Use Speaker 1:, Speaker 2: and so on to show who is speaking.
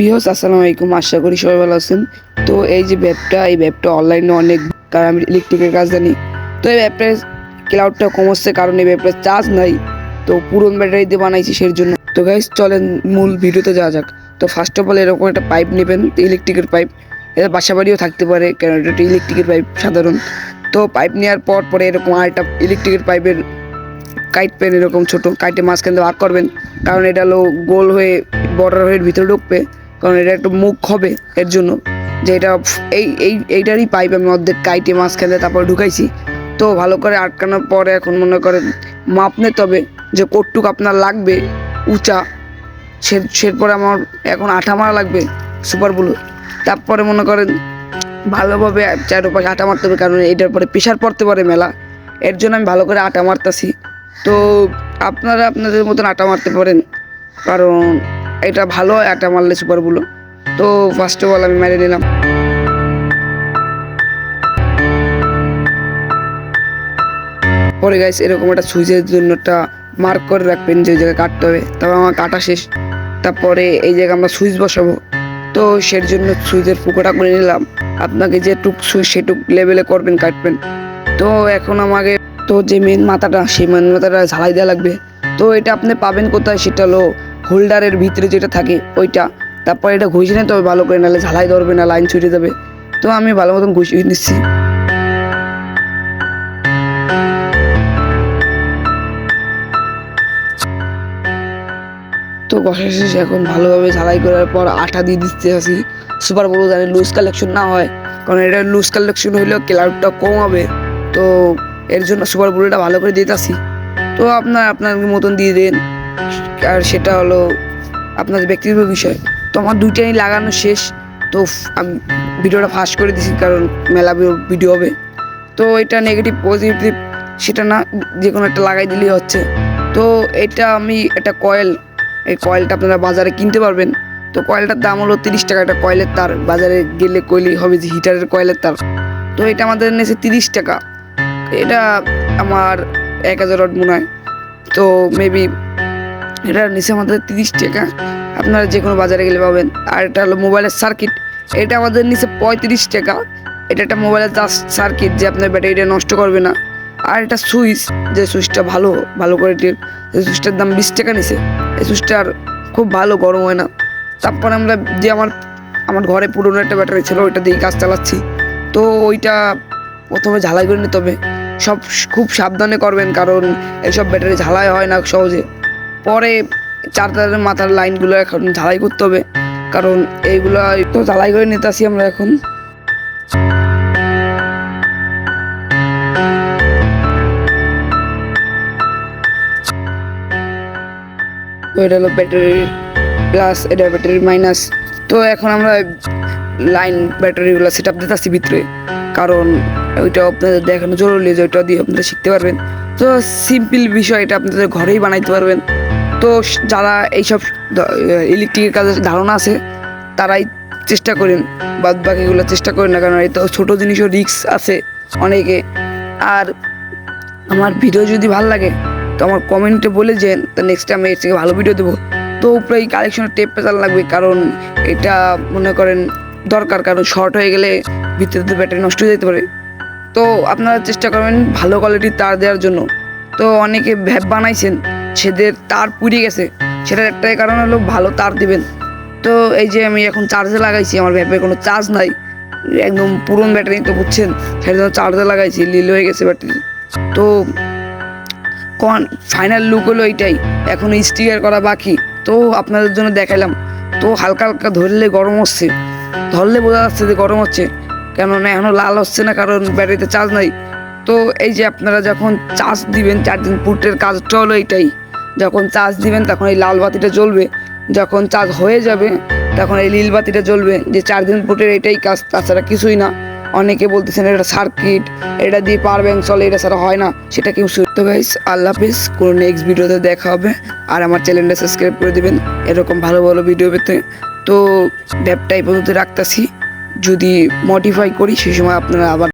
Speaker 1: বিহস, আসসালামু আলাইকুম। আশা করি সবাই ভালো আছেন। তো এই যে ব্যাপটা এই ব্যাপটা অনলাইনে অনেক, কারণ আমি ইলেকট্রিকের কাজ জানি। তো এই ব্যাপটার ক্লাউডটা কম হচ্ছে কারণ এই ব্যাপটার চার্জ নাই। তো পুরন ব্যাটারি দিয়ে বানাইছি সেই জন্য তো গাইস চলেন মূল ভিডিওতে যাওয়া যাক। তো ফার্স্ট অফ অল এরকম একটা পাইপ নেবেন ইলেকট্রিকের পাইপ এটা বাসা বাড়িও থাকতে পারে, কারণ এটা একটা ইলেকট্রিকের পাইপ সাধারণ। তো পাইপ নেওয়ার পর পরে এরকম আর আরেকটা ইলেকট্রিকের পাইপের কাইট পেন এরকম ছোট কাইটে মাঝখান দিয়ে ভাগ করবেন। কারণ এটা হলো গোল হয়ে বর্ডার হয়ে ভিতরে ঢুকবে। কারণ এটা একটু মুখ হবে এর জন্য যে এটা এই এই, এইটারই পাইপ আমি অর্ধেক কাইটে মাঝখানে তারপর ঢুকাইছি। তো ভালো করে আটকানোর পরে এখন মনে করেন মাপ নিতে হবে যে কটটুক আপনার লাগবে উঁচা। সে, সেরপরে আমার এখন আঠা মারা লাগবে সুপার ব্লু তারপরে মনে করেন ভালোভাবে চারোপাশে আটা মারতে হবে কারণ এটার পরে প্রেশার পড়তে পারে মেলা। এর জন্য আমি ভালো করে আটা মারতাছি। তো আপনারা আপনাদের মতন আটা মারতে পারেন। কারণ এটা ভালো আটা মারলে সুপারগুলো তো ফার্স্ট অফ অল আমি মেরে নিলাম। পরে গাইস এরকম একটা সুইচের জন্য একটা মার্ক করে রাখবেন যে জায়গায় কাটতে হবে। তারপর আমার কাটা শেষ। তারপরে এই জায়গায় আমরা সুইচ বসাবো। তো সের জন্য সুইচের ফুকোটা করে নিলাম। আপনাকে যে টুক সুইচ সেটুক লেভেলে করবেন, কাটবেন। তো এখন আমাকে, তো যে মেন মাথাটা, সেই মেন মাথাটা ঝালাই দেওয়া লাগবে। তো এটা আপনি পাবেন কোথায় সেটা হলো হোল্ডারের ভিতরে যেটা থাকে, ওইটা। তারপর এটা ঘুষিয়ে নিতে হবে ভালো করে, নাহলে ঝালাই ধরবে, না লাইন ছুটে যাবে। তো আমি ভালো মতন ঘুষিয়ে নিচ্ছি। তো ঘষা শেষ, এখন ভালোভাবে ঝালাই করার পর আঠা দিয়ে দিতে আসি। সুপার বড় জানি লুজ কালেকশন না হয়, কারণ এটা লুজ কালেকশন হইলেও ক্লাউডটা কম হবে। তো এর জন্য সুপার বুলুটা ভালো করে দিতে আসি। তো আপনার আপনার মতন দিয়ে দেন। আর সেটা হলো আপনার ব্যক্তিগত বিষয়। তো আমার দুইটাই লাগানো শেষ। তো আমি ভিডিওটা ফাস্ট করে দিছি কারণ মেলা ভিডিও হবে। তো এটা নেগেটিভ পজিটিভ সেটা না যে কোনো একটা লাগাই দিলেই হচ্ছে। তো এটা আমি একটা কয়েল এই কয়েলটা আপনারা বাজারে কিনতে পারবেন। তো কয়েলটার দাম হলো তিরিশ টাকা একটা কয়েলের তার। বাজারে গেলে কইলেই হবে যে হিটারের কয়েলের তার। তো এটা আমাদের নিয়েছে তিরিশ টাকা। এটা আমার এক হাজার মনে হয়। তো মেবি এটা নিচে আমাদের তিরিশ টাকা। আপনারা যে কোনো বাজারে গেলে পাবেন। আর এটা হলো মোবাইলের সার্কিট এটা আমাদের নিচে পঁয়ত্রিশ টাকা। এটা একটা মোবাইলের সার্কিট যে আপনার ব্যাটারিটা নষ্ট করবে না। আর এটা সুইচ। যে সুইচটা ভালো ভালো কোয়ালিটির এই সুইচটার দাম বিশ টাকা নিছে। এই সুইচটার খুব ভালো গরম হয় না। তারপর আমরা যে আমার আমার ঘরে পুরনো একটা ব্যাটারি ছিল, ওইটা দিয়ে কাজ চালাচ্ছি। তো ওইটা প্রথমে ঝালাই করে নিতে হবে। সব খুব সাবধানে করবেন, কারণ এইসব ব্যাটারি ঝালাই হয় না সহজে। পরে চার্জারের মাথার লাইনগুলো এখন ঝালাই করতে হবে। কারণ এইগুলো তো ঝালাই করে নিতে আসি আমরা এখন। এটা হলো ব্যাটারি প্লাস এটা ব্যাটারি মাইনাস তো এখন আমরা লাইন ব্যাটারিগুলো সেট আপ দিতে আসছি ভিতরে। কারণ ওইটা আপনাদের দেখানো জরুরি যে ওইটা দিয়ে আপনারা শিখতে পারবেন। তো সিম্পল বিষয় এটা আপনাদের ঘরেই বানাইতে পারবেন। তো যারা এইসব ইলেকট্রিকের কাজের ধারণা আছে, তারাই চেষ্টা করেন বাদ বাকিগুলো চেষ্টা করেন না কারণ এই তো ছোটো জিনিসও রিস্ক আছে অনেকে। আর আমার ভিডিও যদি ভালো লাগে, তো আমার কমেন্টে বলে তো নেক্সট টাইম এর থেকে ভালো ভিডিও দেবো। তো উপরে এই কালেকশনের টেপ পেতাল লাগবে, কারণ এটা মনে করেন দরকার, কারণ শর্ট হয়ে গেলে ভিতরে ব্যাটারি নষ্ট হয়ে যেতে পারে। তো আপনারা চেষ্টা করবেন ভালো কোয়ালিটির তার দেওয়ার জন্য। তো অনেকে ভ্যাপ বানাইছেন সেদের তার পুড়ে গেছে। সেটার একটাই কারণ হলো ভালো তার দিবেন। তো এই যে আমি এখন চার্জে লাগাইছি, আমার ভ্যাপে কোনো চার্জ নাই। একদম পুরনো ব্যাটারি তো বুঝছেন সেটা জন্য চার্জে লাগাইছি লিল হয়ে গেছে ব্যাটারি তো কন ফাইনাল লুক হলো এইটাই, এখন স্টিকার করা বাকি। তো আপনাদের জন্য দেখাইলাম। তো হালকা হালকা ধরলে গরম হচ্ছে। ধরলে বোঝা যাচ্ছে যে গরম হচ্ছে। কেননা এখনও লাল হচ্ছে না, কারণ ব্যাটারিতে চার্জ নাই। তো এই যে আপনারা যখন চার্জ দিবেন চার্জিং পুটের কাজটা হলো এইটাই। যখন চার্জ দিবেন, তখন এই লাল বাতিটা জ্বলবে। যখন চার্জ হয়ে যাবে, তখন এই নীল বাতিটা জ্বলবে। যে চার্জিং পুটের এটাই কাজ, তাছাড়া কিছুই না। অনেকে বলতেছেন, এটা সার্কিট, এটা দিয়ে পারবেন চলে, এটা ছাড়া হয় না। সেটা কেউ তো গাইস আল্লাহ হাফিজ, কোনো নেক্সট ভিডিওতে দেখা হবে। আর আমার চ্যানেলটা সাবস্ক্রাইব করে দিবেন, এরকম ভালো ভালো ভিডিও পেতে। তো ড্যাপটা এই পর্যন্ত রাখতেছি। যদি মডিফাই করি, সেই সময় আপনারা আবার